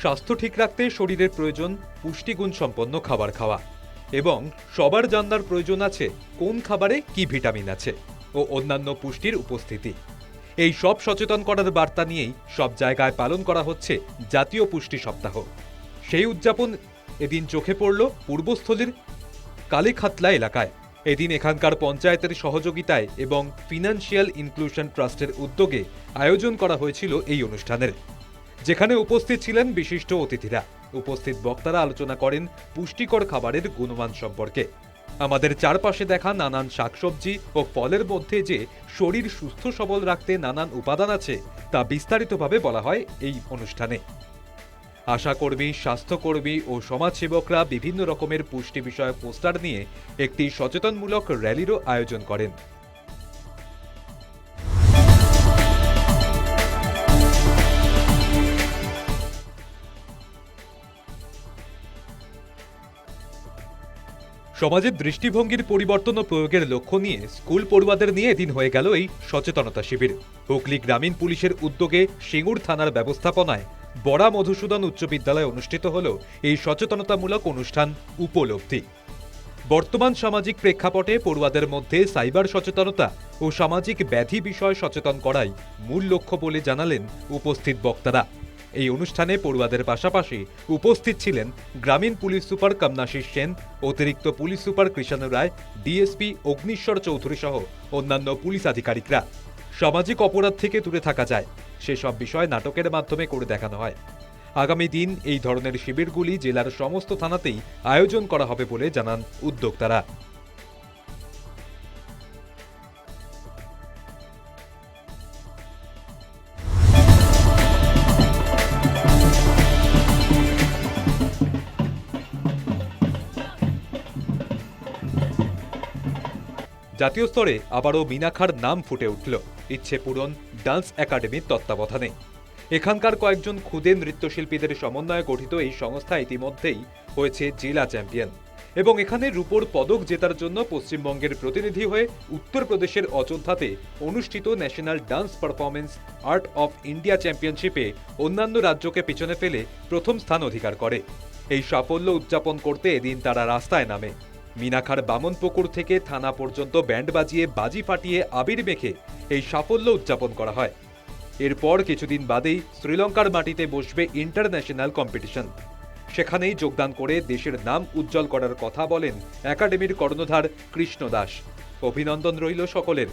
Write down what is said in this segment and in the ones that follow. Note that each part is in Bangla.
স্বাস্থ্য ঠিক রাখতে শরীরের প্রয়োজন পুষ্টিগুণ সম্পন্ন খাবার খাওয়া। এবং সবার জানার প্রয়োজন আছে কোন খাবারে কি ভিটামিন আছে ও অন্যান্য পুষ্টির উপস্থিতি। এই সব সচেতন করার বার্তা নিয়েই সব জায়গায় পালন করা হচ্ছে জাতীয় পুষ্টি সপ্তাহ। সেই উদযাপন এদিন চোখে পড়ল পূর্বস্থলীর কালীখাতলা এলাকায়। এদিন এখানকার পঞ্চায়েতের সহযোগিতায় এবং ফিনান্সিয়াল ইনক্লুশন ট্রাস্টের উদ্যোগে আয়োজন করা হয়েছিল এই অনুষ্ঠানের। যেখানে উপস্থিত ছিলেন বিশিষ্ট অতিথিরা। উপস্থিত বক্তারা আলোচনা করেন পুষ্টিকর খাবারের গুণমান সম্পর্কে। আমাদের চারপাশে দেখা নানান শাকসবজি ও ফলের মধ্যে যে শরীর সুস্থ সবল রাখতে নানান উপাদান আছে, তা বিস্তারিতভাবে বলা হয় এই অনুষ্ঠানে। আশাকর্মী, স্বাস্থ্যকর্মী ও সমাজসেবকরা বিভিন্ন রকমের পুষ্টি বিষয়ক পোস্টার নিয়ে একটি সচেতনমূলক র্যালিরও আয়োজন করেন। সমাজের দৃষ্টিভঙ্গির পরিবর্তন ও প্রয়োগের লক্ষ্য নিয়ে স্কুল পড়ুয়াদের নিয়ে এদিন হয়ে গেল এই সচেতনতা শিবির। হুগলি গ্রামীণ পুলিশের উদ্যোগে সিঙ্গুর থানার ব্যবস্থাপনায় বড়া মধুসূদন উচ্চ বিদ্যালয়ে অনুষ্ঠিত হল এই সচেতনতামূলক অনুষ্ঠান উপলব্ধি। বর্তমান সামাজিক প্রেক্ষাপটে পড়ুয়াদের মধ্যে সাইবার সচেতনতা ও সামাজিক ব্যাধি বিষয় সচেতন করাই মূল লক্ষ্য বলে জানালেন উপস্থিত বক্তারা। এই অনুষ্ঠানে পড়ুয়াদের পাশাপাশি উপস্থিত ছিলেন গ্রামীণ পুলিশ সুপার কমনাশিস সেন, অতিরিক্ত police super Krishanu Roy, DSP Agnishwar Chowdhury সহ অন্যান্য পুলিশ আধিকারিকরা। সামাজিক অপরাধ থেকে দূরে থাকা যায়, সেসব বিষয় নাটকের মাধ্যমে করে দেখানো হয়। আগামী দিন এই ধরনের শিবিরগুলি জেলার সমস্ত থানাতেই আয়োজন করা হবে বলে জানান উদ্যোক্তারা। জাতীয় স্তরে আবারও মিনাখার নাম ফুটে উঠল। ইচ্ছে পূরণ, ডান্স একাডেমির তত্ত্বাবধানে। এখানকার কয়েকজন ক্ষুদে নৃত্যশিল্পীদের সমন্বয়ে গঠিত এই সংস্থা ইতিমধ্যেই হয়েছে জেলা চ্যাম্পিয়ন। এবং এখানে রূপোর পদক জেতার জন্য পশ্চিমবঙ্গের প্রতিনিধি হয়ে উত্তরপ্রদেশের অযোধ্যাতে অনুষ্ঠিত national dance performance art of India চ্যাম্পিয়নশিপে অন্যান্য রাজ্যকে পিছনে ফেলে প্রথম স্থান অধিকার করে। এই সাফল্য উদযাপন করতে এদিন তারা রাস্তায় নামে। মিনাখার বামনপুকুর থেকে থানা পর্যন্ত ব্যান্ড বাজিয়ে বাজি ফাটিয়ে আবির মেখে এই সাফল্য উদযাপন করা হয়। এরপর কিছুদিন বাদেই শ্রীলঙ্কার মাটিতে বসবে ইন্টারন্যাশনাল কম্পিটিশন। সেখানেই যোগদান করে দেশের নাম উজ্জ্বল করার কথা বলেন একাডেমির কর্ণধার কৃষ্ণ দাস। অভিনন্দন রইল সকলের।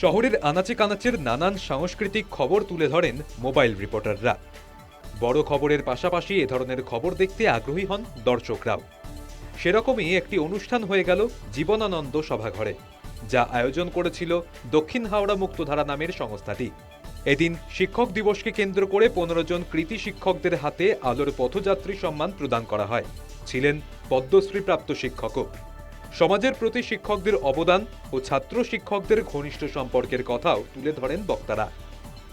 শহরের আনাচে কানাচের নানান সাংস্কৃতিক খবর তুলে ধরেন মোবাইল রিপোর্টাররা। বড় খবরের পাশাপাশি এ ধরনের খবর দেখতে আগ্রহী হন দর্শকরাও। সেরকমই একটি অনুষ্ঠান হয়ে গেল জীবনানন্দ সভাঘরে, যা আয়োজন করেছিল দক্ষিণ হাওড়া মুক্তধারা নামের সংস্থাটি। এদিন শিক্ষক দিবসকে কেন্দ্র করে পনেরো জন কৃতি শিক্ষকদের হাতে আলোর পথযাত্রী সম্মান প্রদান করা হয়। ছিলেন পদ্মশ্রীপ্রাপ্ত শিক্ষকও। সমাজের প্রতি শিক্ষকদের অবদান ও ছাত্র শিক্ষকদের ঘনিষ্ঠ সম্পর্কের কথাও তুলে ধরেন বক্তারা।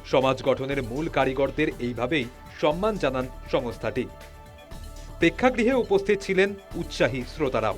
সমাজ গঠনের মূল কারিগরদের এইভাবেই সম্মান জানান সংস্থাটি। প্রেক্ষাগৃহে উপস্থিত ছিলেন উৎসাহী শ্রোতারাও।